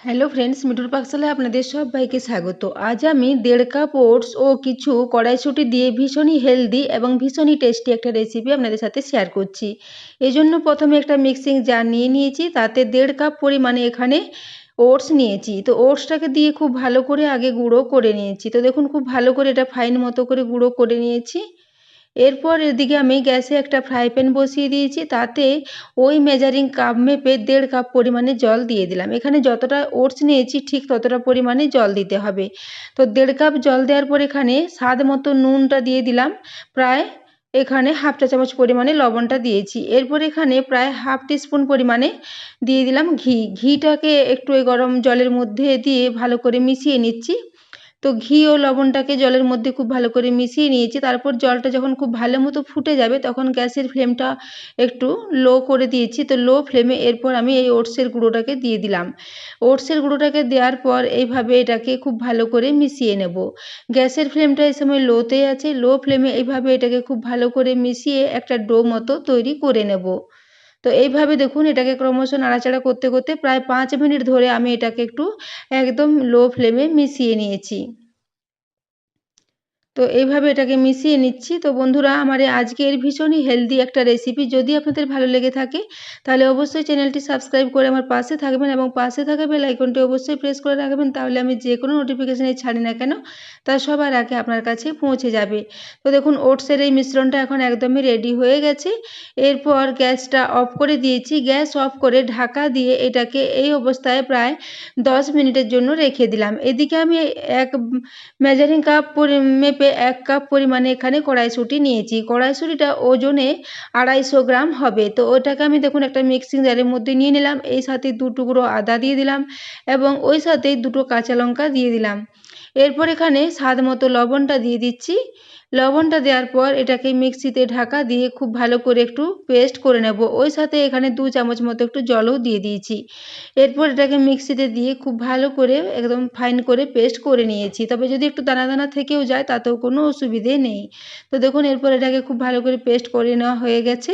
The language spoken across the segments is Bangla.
হ্যালো ফ্রেন্ডস মিঠুর পাকশালায় আপনাদের সবাইকে স্বাগত। আজ আমি দেড় কাপ ওটস ও কিছু কড়াইশুঁটি দিয়ে ভীষণই হেলদি এবং ভীষণই টেস্টি একটা রেসিপি আপনাদের সাথে শেয়ার করছি। এই জন্য প্রথমে একটা মিক্সিং জার নিয়ে নিয়েছি, তাতে দেড় কাপ পরিমাণে এখানে ওটস নিয়েছি। তো ওটসটাকে দিয়ে খুব ভালো করে আগে গুঁড়ো করে নিয়েছি। তো দেখুন, খুব ভালো করে এটা ফাইন মতো করে গুঁড়ো করে নিয়েছি। এরপর এদিকে আমি গ্যাসে একটা ফ্রাই প্যান বসিয়ে দিয়েছি, তাতে ওই মেজারিং কাপ মেপে দেড় কাপ পরিমাণে জল দিয়ে দিলাম। এখানে যতটা ওটস নিয়েছি, ঠিক ততটা পরিমাণে জল দিতে হবে। তো দেড় কাপ জল দেওয়ার পর এখানে স্বাদ মতো নুনটা দিয়ে দিলাম। প্রায় এখানে হাফ চা চামচ পরিমাণে লবণটা দিয়েছি। এরপর এখানে প্রায় হাফ টিস্পুন পরিমাণে দিয়ে দিলাম ঘি। ঘিটাকে একটু গরম জলের মধ্যে দিয়ে ভালো করে মিশিয়ে নিচ্ছি। তো ঘি ও লবণটাকে জলের মধ্যে খুব ভালো করে মিশিয়ে নিয়েছি। তারপর জলটা যখন খুব ভালো মতো ফুটে যাবে, তখন গ্যাসের ফ্লেমটা একটু লো করে দিয়েছি। তো লো ফ্লেমে এরপর আমি এই ওটসের গুঁড়োটাকে দিয়ে দিলাম। ওটসের গুঁড়োটাকে দেওয়ার পর এইভাবে এটাকে খুব ভালো করে মিশিয়ে নেব। গ্যাসের ফ্লেমটা এই সময় লোতে আছে। লো ফ্লেমে এইভাবে এটাকে খুব ভালো করে মিশিয়ে একটা ডো মতো তৈরি করে নেব। তো এইভাবে দেখুন এটাকে ক্রমশ নাড়াচাড়া করতে করতে প্রায় পাঁচ মিনিট ধরে আমি এটাকে একটু একদম লো ফ্লেমে মিশিয়ে নিয়েছি। তো এইভাবে এটাকে মিশিয়ে নিচ্ছি। তো বন্ধুরা, আমার আজকের ভীষণই হেলদি একটা রেসিপি যদি আপনাদের ভালো লেগে থাকে, তাহলে অবশ্যই চ্যানেলটি সাবস্ক্রাইব করে আমার পাশে থাকবেন এবং পাশে থাকা বেল আইকনটি অবশ্যই প্রেস করে রাখবেন, তাহলে আমি যে কোনো নোটিফিকেশানে ছাড়ি না কেন, তা সবার আগে আপনার কাছে পৌঁছে যাবে। তো দেখুন ওটসের এই মিশ্রণটা এখন একদমই রেডি হয়ে গেছে। এরপর গ্যাসটা অফ করে দিয়েছি। গ্যাস অফ করে ঢাকা দিয়ে এটাকে এই অবস্থায় প্রায় দশ মিনিটের জন্য রেখে দিলাম। এদিকে আমি এক মেজারিং কাপ মেপে এক কাপ পরিমাণে এখানে কড়াইশুঁটি নিয়েছি। কড়াইশুঁটিটা ওজনে আড়াইশো গ্রাম হবে। তো ওটাকে আমি দেখুন একটা মিক্সিং জারের মধ্যে নিয়ে নিলাম। এই সাথে দু টুকরো আদা দিয়ে দিলাম এবং ওই সাথে দুটো কাঁচা লঙ্কা দিয়ে দিলাম। এরপর এখানে স্বাদ মতো লবণটা দিয়ে দিচ্ছি। লবণটা দেওয়ার পর এটাকে মিক্সিতে ঢাকা দিয়ে খুব ভালো করে একটু পেস্ট করে নেব। ওই সাথে এখানে দু চামচ মতো একটু জলও দিয়ে দিয়েছি। এরপর এটাকে মিক্সিতে দিয়ে খুব ভালো করে একদম ফাইন করে পেস্ট করে নিয়েছি। তবে যদি একটু দানা দানা থেকেও যায়, তাতেও কোনো অসুবিধে নেই। তো দেখুন, এরপর এটাকে খুব ভালো করে পেস্ট করে নেওয়া হয়ে গেছে।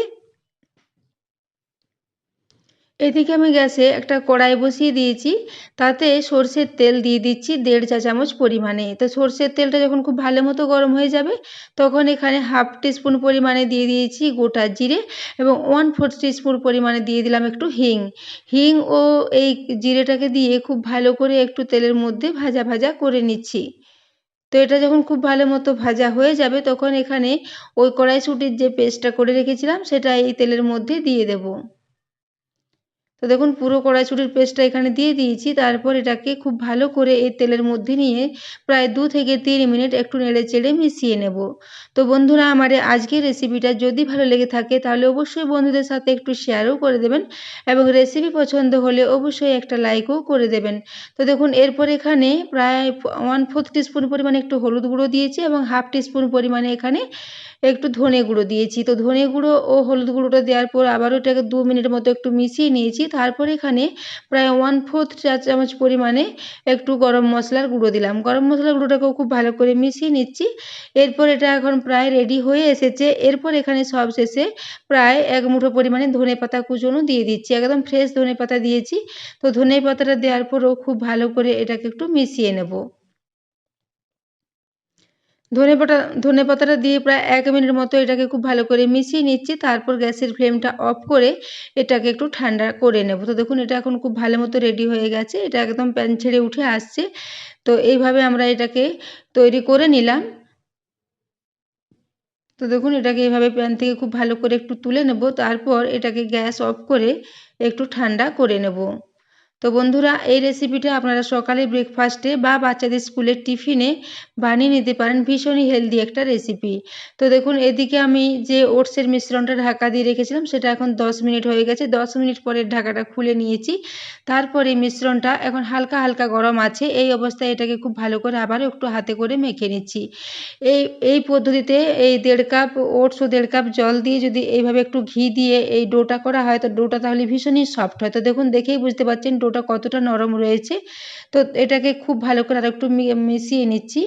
এদিকে আমি গ্যাসে একটা কড়াই বসিয়ে দিয়েছি, তাতে সর্ষের তেল দিয়ে দিচ্ছি দেড় চা চামচ পরিমাণে। তো সর্ষের তেলটা যখন খুব ভালো মতো গরম হয়ে যাবে, তখন এখানে হাফ টিস্পুন পরিমাণে দিয়ে দিয়েছি গোটা জিরে এবং ওয়ান ফোর টিস্পুন পরিমাণে দিয়ে দিলাম একটু হিং। হিং ও এই জিরেটাকে দিয়ে খুব ভালো করে একটু তেলের মধ্যে ভাজা ভাজা করে নিচ্ছি। তো এটা যখন খুব ভালো মতো ভাজা হয়ে যাবে, তখন এখানে ওই কড়াইশুঁটির যে পেস্টটা করে রেখেছিলাম, সেটা এই তেলের মধ্যে দিয়ে দেবো। তো দেখুন পুরো কড়াইশুঁটির পেস্টটা এখানে দিয়ে দিয়েছি। তারপর এটাকে খুব ভালো করে এই তেলের মধ্যে নিয়ে প্রায় দু থেকে তিন মিনিট একটু নেড়ে চেড়ে মিশিয়ে নেব। তো বন্ধুরা, আমার আজকের রেসিপিটা যদি ভালো লেগে থাকে, তাহলে অবশ্যই বন্ধুদের সাথে একটু শেয়ারও করে দেবেন এবং রেসিপি পছন্দ হলে অবশ্যই একটা লাইকও করে দেবেন। তো দেখুন, এরপর এখানে প্রায় ওয়ান ফোর্থ টিস্পুন পরিমাণে একটু হলুদ গুঁড়ো দিয়েছি এবং হাফ টিস্পুন পরিমাণে এখানে একটু ধনে গুঁড়ো দিয়েছি। তো ধনে গুঁড়ো ও হলুদ গুঁড়োটা দেওয়ার পর আবারও এটাকে দু মিনিট মতো একটু মিশিয়ে নিয়েছি। তারপর এখানে প্রায় ওয়ান ফোর্থ চা চামচ পরিমাণে একটু গরম মশলার গুঁড়ো দিলাম। গরম মশলার গুঁড়োটাকেও খুব ভালো করে মিশিয়ে নিচ্ছি। এরপর এটা এখন প্রায় রেডি হয়ে এসেছে। এরপর এখানে সব শেষে প্রায় এক মুঠো পরিমাণে ধনে পাতা কুচনো দিয়ে দিচ্ছি। একদম ফ্রেশ ধনে পাতা দিয়েছি। তো ধনে পাতাটা দেওয়ার পরও খুব ভালো করে এটাকে একটু মিশিয়ে নেব। ধনে পাতা ধনে পাতাটা দিয়ে প্রায় এক মিনিট মতো এটাকে খুব ভালো করে মিশিয়ে নিচ্ছি। তারপর গ্যাসের ফ্লেমটা অফ করে এটাকে একটু ঠান্ডা করে নেব। তো দেখুন, এটা এখন খুব ভালো মতো রেডি হয়ে গেছে। এটা একদম প্যান ছেড়ে উঠে আসছে। তো এইভাবে আমরা এটাকে তৈরি করে নিলাম। তো দেখুন, এটাকে এইভাবে প্যান থেকে খুব ভালো করে একটু তুলে নেব। তারপর এটাকে গ্যাস অফ করে একটু ঠান্ডা করে নেব। তো বন্ধুরা, এই রেসিপিটা আপনারা সকালে ব্রেকফাস্টে বা বাচ্চাদের স্কুলের টিফিনে বানিয়ে নিতে পারেন। ভীষণই হেলদি একটা রেসিপি তো দেখুন, এদিকে আমি যে ওটসের মিশ্রণটা ঢাকা দিয়ে রেখেছিলাম, সেটা এখন 10 মিনিট হয়ে গেছে। 10 মিনিট পরে ঢাকাটা খুলে নিয়েছি। তারপরে মিশ্রণটা এখন হালকা হালকা গরম আছে। এই অবস্থায় এটাকে খুব ভালো করে আবারও একটু হাতে করে মেখে নিচ্ছি। এই এই পদ্ধতিতে এই দেড় কাপ ওটস ও দেড় কাপ জল দিয়ে যদি এইভাবে একটু ঘি দিয়ে এই ডোটা করা হয়, তো ডোটা তাহলে ভীষণই সফট হয়। তো দেখুন, দেখেই বুঝতে পারছেন ডোটা ওটা কতটা নরম রয়েছে। তো এটাকে খুব ভালো করে আর একটু মিশিয়ে নিচ্ছি।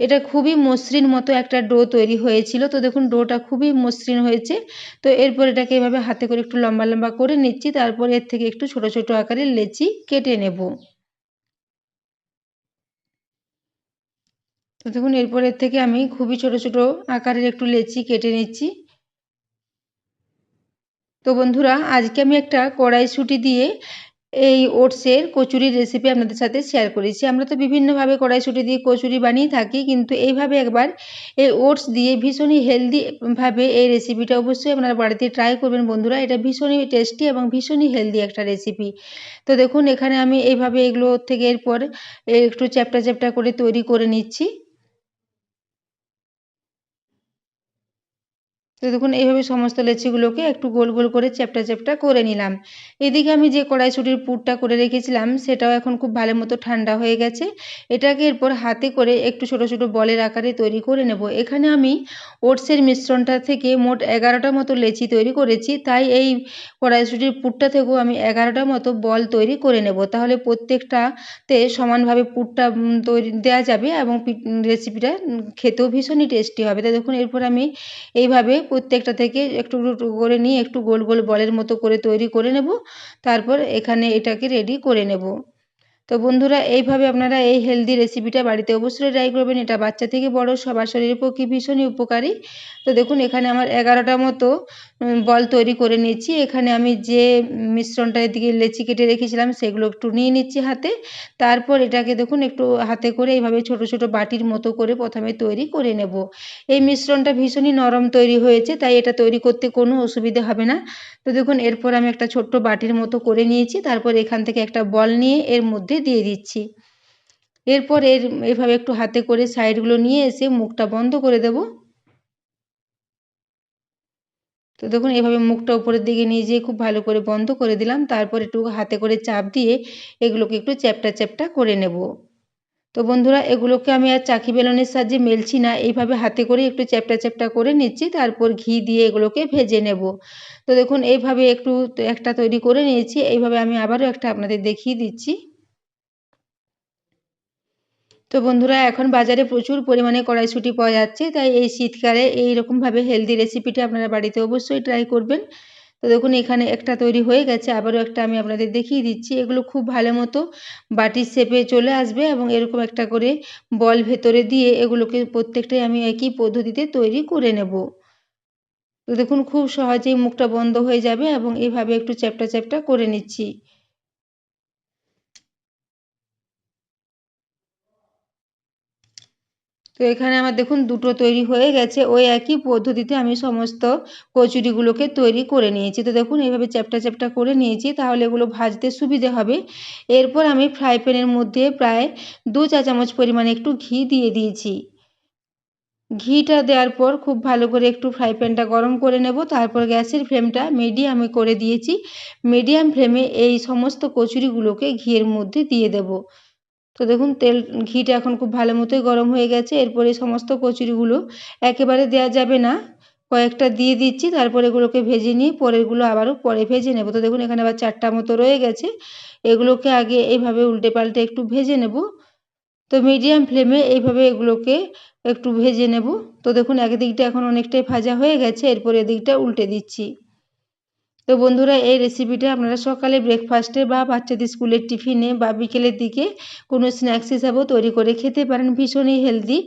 এটা খুবই মসৃণ মতো একটা ডো তৈরি হয়েছিল। তো দেখুন, ডোটা খুবই মসৃণ হয়েছে। তো এরপর এটাকে এভাবে হাতে করে একটু লম্বা লম্বা করে নিচ্ছি। তারপর এর থেকে একটু ছোট ছোট আকারে লেচি কেটে নেব। তো দেখুন, এরপর এর থেকে আমি খুবই ছোট ছোট আকারের একটু লেচি কেটে নিচ্ছি। তো বন্ধুরা, আজকে আমি একটা কড়াইশুটি দিয়ে এই ওটসের কচুরির রেসিপি আপনাদের সাথে শেয়ার করেছি। আমরা তো বিভিন্নভাবে কড়াইশুঁটি দিয়ে কচুরি বানিয়ে থাকি, কিন্তু এইভাবে একবার এই ওটস দিয়ে ভীষণই হেলদিভাবে এই রেসিপিটা অবশ্যই আপনারা বাড়িতে ট্রাই করবেন বন্ধুরা। এটা ভীষণই টেস্টি এবং ভীষণই হেলদি একটা রেসিপি তো দেখুন, এখানে আমি এইভাবে এগুলো থেকে এরপর একটু চ্যাপটা চ্যাপটা করে তৈরি করে নিচ্ছি। তো দেখুন, এইভাবে সমস্ত লেচিগুলোকে একটু গোল গোল করে চ্যাপটা চ্যাপটা করে নিলাম। এদিকে আমি যে কড়াইশুটির পুরটা করে রেখেছিলাম, সেটাও এখন খুব ভালো মতো ঠান্ডা হয়ে গেছে। এটাকে এরপর হাতে করে একটু ছোট ছোট বলের আকারে তৈরি করে নেব। এখানে আমি ওটসের মিশ্রণটা থেকে মোট এগারোটা মতো লেচি তৈরি করেছি। তাই এই কড়াইশুটির পুরটা থেকেও আমি এগারোটা মতো বল তৈরি করে নেব। তাহলে প্রত্যেকটাতে সমানভাবে পুরটা তৈরি দেওয়া যাবে এবং রেসিপিটা খেতেও ভীষণই টেস্টি হবে। তাই দেখুন, এরপর আমি এইভাবে প্রত্যেকটা থেকে একটু একটু করে নিয়ে একটু গোল গোল বলের মতো করে তৈরি করে নেব। তারপর এখানে এটাকে রেডি করে নেব। তো বন্ধুরা, এইভাবে আপনারা এই হেলদি রেসিপিটা বাড়িতে অবশ্যই ট্রাই করবেন। এটা বাচ্চা থেকে বড়, সবার শরীরের পক্ষে ভীষণই উপকারী। তো দেখুন, এখানে আমার এগারোটা মতো বল তৈরি করে নিয়েছি। এখানে আমি যে মিশ্রণটা এদিকে লেচি কেটে রেখেছিলাম, সেগুলো একটু নিয়ে নিচ্ছি হাতে। তারপর এটাকে দেখুন, একটু হাতে করে এইভাবে ছোট ছোট বাটির মতো করে প্রথমে তৈরি করে নেব। এই মিশ্রণটা ভীষণই নরম তৈরি হয়েছে, তাই এটা তৈরি করতে কোনো অসুবিধে হবে না। তো দেখুন, এরপর আমি একটা ছোট্ট বাটির মতো করে নিয়েছি। তারপর এখান থেকে একটা বল নিয়ে এর মধ্যে দিয়ে দিচ্ছি। এরপর এর, এভাবে একটু হাতে করে সাইডগুলো নিয়ে এসে মুখটা বন্ধ করে দেব। তো দেখুন, এভাবে মুখটা উপরের দিকে নিয়ে যেয়ে খুব ভালো করে বন্ধ করে দিলাম। তারপর একটু হাতে করে চাপ দিয়ে এগুলোকে একটু চ্যাপটা চ্যাপটা করে নেব। তো বন্ধুরা, এগুলোকে আমি আর চাকি বেলনের সাহায্যে মেলছি না। এইভাবে হাতে করে একটু চ্যাপটা চ্যাপটা করে নিচ্ছি, তারপর ঘি দিয়ে এগুলোকে ভেজে নেব। তো দেখুন, এইভাবে একটু একটা তৈরি করে নিয়েছি। এইভাবে আমি আবারও একটা আপনাদের দেখিয়ে দিচ্ছি। তো বন্ধুরা, এখন বাজারে প্রচুর পরিমাণে কড়াইশুঁটি পাওয়া যাচ্ছে। তাই এই শীতকালে এই রকমভাবে হেলদি রেসিপিটা আপনারা বাড়িতে অবশ্যই ট্রাই করবেন। তো দেখুন, এখানে একটা তৈরি হয়ে গেছে। আবারও একটা আমি আপনাদের দেখিয়ে দিচ্ছি। এগুলো খুব ভালো মতো বাটির শেপে চলে আসবে এবং এরকম একটা করে বল ভেতরে দিয়ে এগুলোকে প্রত্যেকটাই আমি একই পদ্ধতিতে তৈরি করে নেব। তো দেখুন, খুব সহজেই মুখটা বন্ধ হয়ে যাবে এবং এভাবে একটু চ্যাপটা চ্যাপটা করে নিচ্ছি। তো এখানে আমার দেখুন দুটো তৈরি হয়ে গেছে। ওই একই পদ্ধতিতে আমি সমস্ত কচুরিগুলোকে তৈরি করে নিয়েছি। তো দেখুন এইভাবে চ্যাপটা চ্যাপটা করে নিয়েছি, তাহলে এগুলো ভাজতে সুবিধে হবে। এরপর আমি ফ্রাই প্যানের মধ্যে প্রায় দু চা চামচ পরিমাণে একটু ঘি দিয়ে দিয়েছি। ঘিটা দেওয়ার পর খুব ভালো করে একটু ফ্রাই প্যানটা গরম করে নেব। তারপর গ্যাসের ফ্লেমটা মিডিয়ামে করে দিয়েছি। মিডিয়াম ফ্লেমে এই সমস্ত কচুরিগুলোকে ঘিয়ের মধ্যে দিয়ে দেব। তো দেখুন, তেল, ঘিটা এখন খুব ভালো মতোই গরম হয়ে গেছে। এরপরে সমস্ত কচুরিগুলো একেবারে দেওয়া যাবে না। কয়েকটা দিয়ে দিচ্ছি, তারপর এগুলোকে ভেজে নিয়ে পরেরগুলো আবারও পরে ভেজে নেব। তো দেখুন, এখানে আবার চারটা মতো রয়ে গেছে। এগুলোকে আগে এইভাবে উল্টে পাল্টে একটু ভেজে নেব। তো মিডিয়াম ফ্লেমে এইভাবে এগুলোকে একটু ভেজে নেব। তো দেখুন, একদিকটা এখন অনেকটাই ভাজা হয়ে গেছে। এরপর এদিকটা উল্টে দিচ্ছি। তো বন্ধুরা, এই রেসিপিটা আপনারা সকালে ব্রেকফাস্টে বা বাচ্চাদের স্কুলের টিফিনে বা বিকেলের দিকে কোনো স্ন্যাক্স হিসাবেও তৈরি করে খেতে পারেন। ভীষণই হেলদি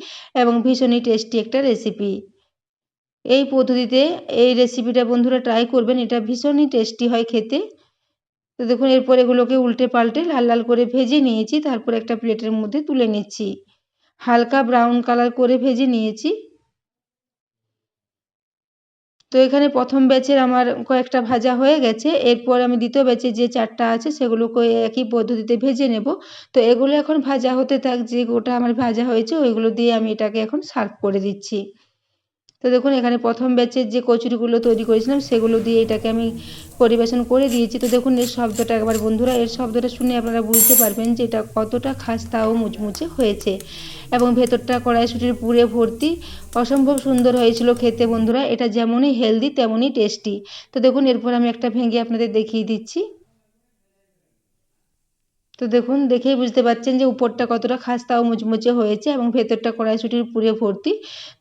এবং ভীষণই টেস্টি একটা রেসিপি এই পদ্ধতিতে এই রেসিপিটা বন্ধুরা ট্রাই করবেন, এটা ভীষণই টেস্টি হয় খেতে। তো দেখুন, এরপর এগুলোকে উল্টে পাল্টে লাল লাল করে ভেজে নিয়েছি, তারপর একটা প্লেটের মধ্যে তুলে নিচ্ছি। হালকা ব্রাউন কালার করে ভেজে নিয়েছি। তো এখানে প্রথম ব্যাচের আমার কয়েকটা ভাজা হয়ে গেছে। এরপর আমি দ্বিতীয় ব্যাচে যে চারটা আছে সেগুলোকে একই পদ্ধতিতে ভেজে নেব। তো এগুলো এখন ভাজা হতে থাক, যে গোটা আমার ভাজা হয়েছে, ওইগুলো দিয়ে আমি এটাকে এখন সার্ভ করে দিচ্ছি। তো দেখুন, এখানে প্রথম ব্যাচের যে কচুরিগুলো তৈরি করেছিলাম, সেগুলো দিয়ে এটাকে আমি পরিবেশন করে দিয়েছি। তো দেখুন, এর শব্দটা একবার বন্ধুরা, এর শব্দটা শুনে আপনারা বুঝতে পারবেন যে এটা কতটা খাস্তা ও মুচমুচে হয়েছে। এবং ভেতরটা কড়াইশুটির পুরে ভর্তি, অসম্ভব সুন্দর হয়েছিল খেতে বন্ধুরা। এটা যেমনই হেলদি তেমনই টেস্টি তো দেখুন, এরপর আমি একটা ভেঙে আপনাদের দেখিয়ে দিচ্ছি। তো দেখুন, দেখেই বুঝতে পারছেন যে উপরটা কতটা খাস্তা ও মুচমুচে হয়েছে এবং ভেতরটা কড়াইশুটির পুরে ভর্তি।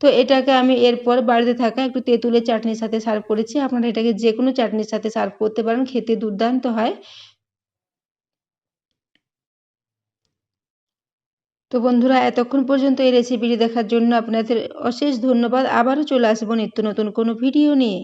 তো এটাকে আমি এরপর বাড়িতে থাকা একটু তেঁতুলের চাটনির সাথে সার্ভ করেছি। আপনারা এটাকে যে কোনো চাটনির সাথে সার্ভ করতে পারেন, খেতে দুর্দান্ত হয়। তো বন্ধুরা, এতক্ষণ পর্যন্ত এই রেসিপিটি দেখার জন্য আপনাদের অশেষ ধন্যবাদ। আবারও চলে আসব নিত্য নতুন কোনো ভিডিও নিয়ে।